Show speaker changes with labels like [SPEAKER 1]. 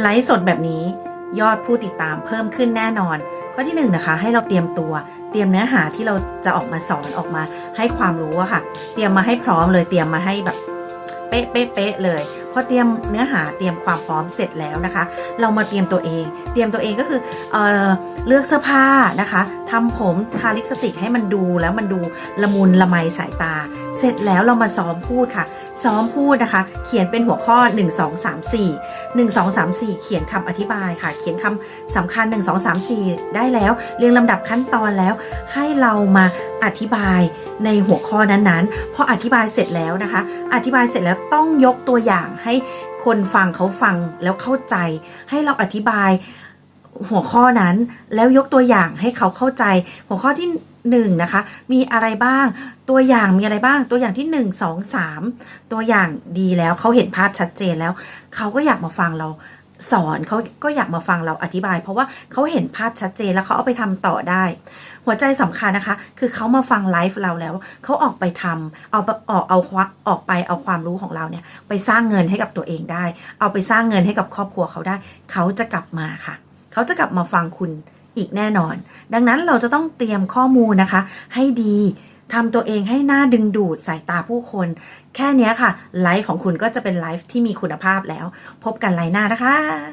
[SPEAKER 1] ไลฟ์สดแบบนี้ยอดผู้ติดตามเพิ่มขึ้นแน่นอน ข้อที่หนึ่งนะคะ ให้เราเตรียมตัว เตรียมเนื้อหาที่เราจะออกมาสอนออกมาให้ความรู้อะค่ะ เตรียมมาให้พร้อมเลยเตรียมมาให้แบบเป๊ะเป๊ะเป๊ะเลย อเตรียมเนื้อหาเตรียมความพร้อมเสร็จแล้วนะคะ เรามาเตรียมตัวเอง เตรียมตัวเองก็คือเออเลือกเสื้อผ้านะคะทำผมทาลิปสติกให้มันดูแล้วมันดูละมุนละไมสายตา เสร็จแล้วเรามาซ้อมพูดค่ะ ซ้อมพูดนะคะ เขียนเป็นหัวข้อ 1 2 3 4 1 2 3 4 เขียนคำอธิบายค่ะ เขียนคำสำคัญ 1 2 3 4 ได้แล้ว เรียงลำดับขั้นตอนแล้วให้เรามา อธิบายในหัวข้อนั้นๆ พออธิบายเสร็จแล้วนะคะ อธิบายเสร็จแล้วต้องยกตัวอย่างให้คนฟังเขาฟังแล้วเข้าใจ ให้เราอธิบายหัวข้อนั้นแล้วยกตัวอย่างให้เขาเข้าใจ หัวข้อที่หนึ่งนะคะมีอะไรบ้าง ตัวอย่างมีอะไรบ้าง ตัวอย่างที่หนึ่งสองสามตัวอย่างดีแล้วเขาเห็นภาพชัดเจนแล้ว เขาก็อยากมาฟังเรา สอนเขาก็อยากมาฟังเราอธิบาย เพราะว่าเขาเห็นภาพชัดเจนแล้วเขาเอาไปทำต่อได้ หัวใจสำคัญนะคะ คือเขามาฟังไลฟ์เราแล้วเขาออกไปทำเอาออกเอาควออกไปเอาความรู้ของเราเนี่ย ไปสร้างเงินให้กับตัวเองได้ เอาไปสร้างเงินให้กับครอบครัวเขาได้ เขาจะกลับมาค่ะ เขาจะกลับมาฟังคุณอีกแน่นอน ดังนั้นเราจะต้องเตรียมข้อมูลนะคะ ให้ดี ทำตัวเองให้น่าดึงดูดสายตาผู้คน แค่นี้ค่ะ ไลฟ์ของคุณก็จะเป็นไลฟ์ที่มีคุณภาพแล้ว พบกันไลฟ์หน้านะคะ